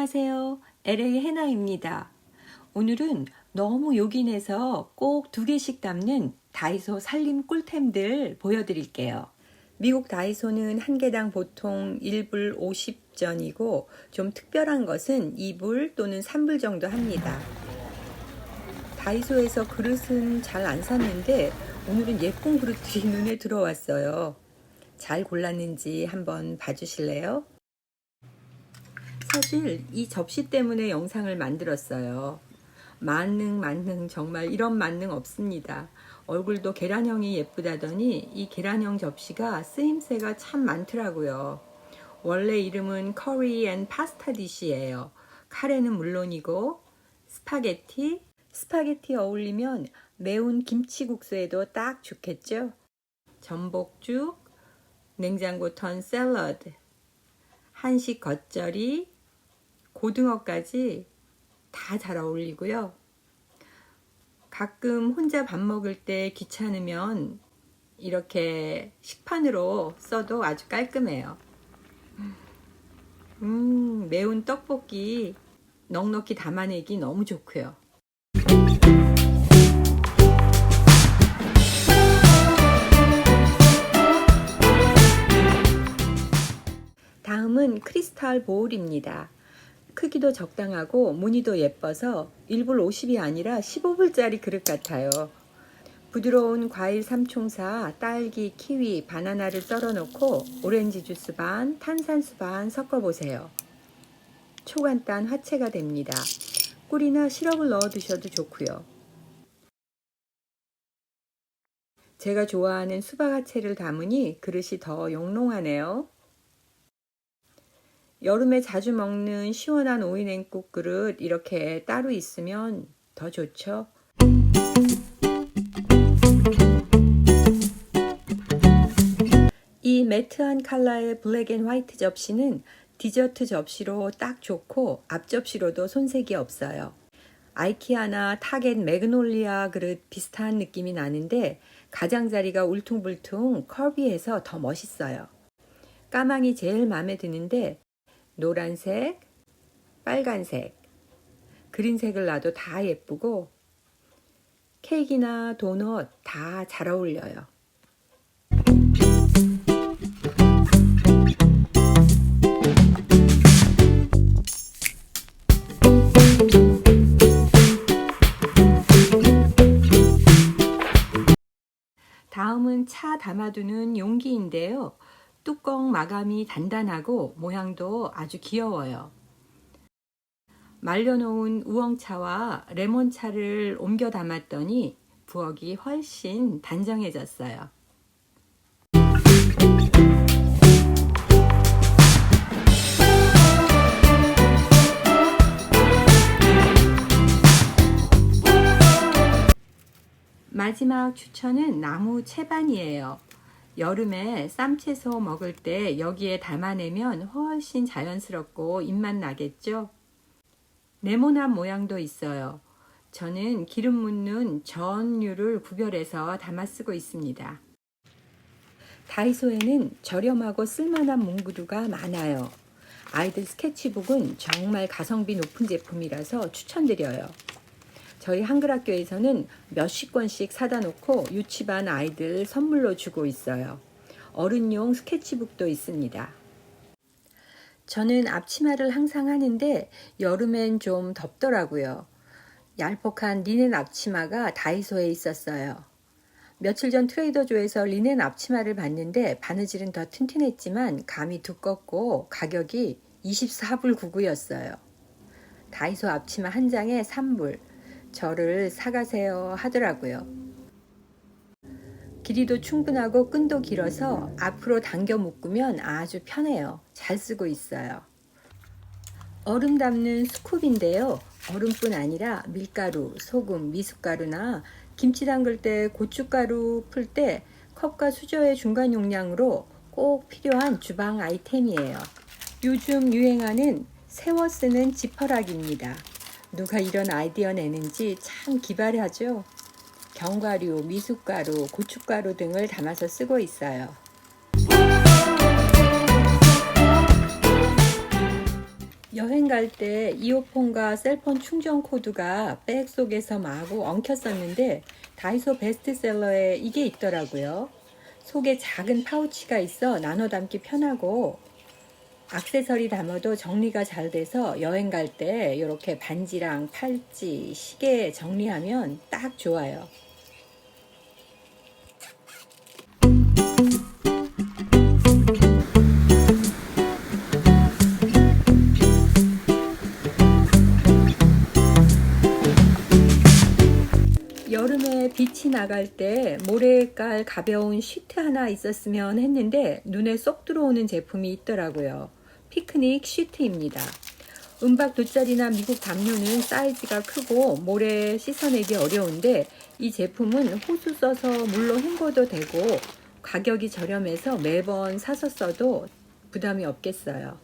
안녕하세요. LA 해나입니다. 오늘은 너무 요긴해서 꼭 두 개씩 담는 다이소 살림 꿀템들 보여드릴게요. 미국 다이소는 한 개당 보통 1불 50전이고 좀 특별한 것은 2불 또는 3불 정도 합니다. 다이소에서 그릇은 잘 안 샀는데 오늘은 예쁜 그릇들이 눈에 들어왔어요. 잘 골랐는지 한번 봐주실래요? 사실 이 접시 때문에 영상을 만들었어요. 만능 만능 정말 이런 만능 없습니다. 얼굴도 계란형이 예쁘다더니 이 계란형 접시가 쓰임새가 참 많더라고요. 원래 이름은 커리 앤 파스타 디시예요. 카레는 물론이고 스파게티, 스파게티 어울리면 매운 김치국수에도 딱 좋겠죠? 전복죽, 냉장고 턴 샐러드, 한식 겉절이, 고등어까지 다 잘 어울리고요. 가끔 혼자 밥 먹을 때 귀찮으면 이렇게 식판으로 써도 아주 깔끔해요. 음, 매운 떡볶이 넉넉히 담아내기 너무 좋고요. 다음은 크리스탈 보울입니다. 크기도 적당하고 무늬도 예뻐서 1불 50이 아니라 15불짜리 그릇 같아요. 부드러운 과일 삼총사, 딸기, 키위, 바나나를 썰어 놓고 오렌지 주스 반, 탄산수 반 섞어 보세요. 초간단 화채가 됩니다. 꿀이나 시럽을 넣어 드셔도 좋고요. 제가 좋아하는 수박 화채를 담으니 그릇이 더 영롱하네요. 여름에 자주 먹는 시원한 오이 냉국 그릇 이렇게 따로 있으면 더 좋죠. 이 매트한 컬러의 블랙 앤 화이트 접시는 디저트 접시로 딱 좋고 앞 접시로도 손색이 없어요. 아이키아나 타겟 매그놀리아 그릇 비슷한 느낌이 나는데 가장자리가 울퉁불퉁 커비해서 더 멋있어요. 까망이 제일 마음에 드는데 노란색, 빨간색, 그린색을 놔도 다 예쁘고 케이크나 도넛 다 잘 어울려요. 다음은 차 담아두는 용기인데요. 뚜껑 마감이 단단하고 모양도 아주 귀여워요. 말려놓은 우엉차와 레몬차를 옮겨 담았더니 부엌이 훨씬 단정해졌어요. 마지막 추천은 나무 채반이에요. 여름에 쌈채소 먹을 때 여기에 담아내면 훨씬 자연스럽고 입맛 나겠죠? 네모난 모양도 있어요. 저는 기름 묻는 전류를 구별해서 담아 쓰고 있습니다. 다이소에는 저렴하고 쓸만한 문구류가 많아요. 아이들 스케치북은 정말 가성비 높은 제품이라서 추천드려요. 저희 한글학교에서는 몇십 권씩 사다 놓고 유치반 아이들 선물로 주고 있어요. 어른용 스케치북도 있습니다. 저는 앞치마를 항상 하는데 여름엔 좀 덥더라고요. 얄폭한 리넨 앞치마가 다이소에 있었어요. 며칠 전 트레이더조에서 리넨 앞치마를 봤는데 바느질은 더 튼튼했지만 감이 두껍고 가격이 24불 99였어요. 다이소 앞치마 한 장에 3불. 저를 사가세요 하더라고요. 길이도 충분하고 끈도 길어서 앞으로 당겨 묶으면 아주 편해요. 잘 쓰고 있어요. 얼음 담는 스쿱인데요. 얼음뿐 아니라 밀가루, 소금, 미숫가루나 김치 담글 때 고춧가루 풀 때 컵과 수저의 중간 용량으로 꼭 필요한 주방 아이템이에요. 요즘 유행하는 세워 쓰는 지퍼락입니다. 누가 이런 아이디어 내는지 참 기발하죠? 견과류, 미숫가루, 고춧가루 등을 담아서 쓰고 있어요. 여행 갈 때 이어폰과 셀폰 충전 코드가 백 속에서 마구 엉켰었는데 다이소 베스트셀러에 이게 있더라고요. 속에 작은 파우치가 있어 나눠 담기 편하고 액세서리 담아도 정리가 잘 돼서 여행 갈 때 이렇게 반지랑 팔찌, 시계 정리하면 딱 좋아요. 여름에 빛이 나갈 때 모래에 깔 가벼운 시트 하나 있었으면 했는데 눈에 쏙 들어오는 제품이 있더라고요. 피크닉 시트입니다. 은박 돗자리나 미국 담요는 사이즈가 크고 모래 씻어내기 어려운데 이 제품은 호수 써서 물로 헹궈도 되고 가격이 저렴해서 매번 사서 써도 부담이 없겠어요.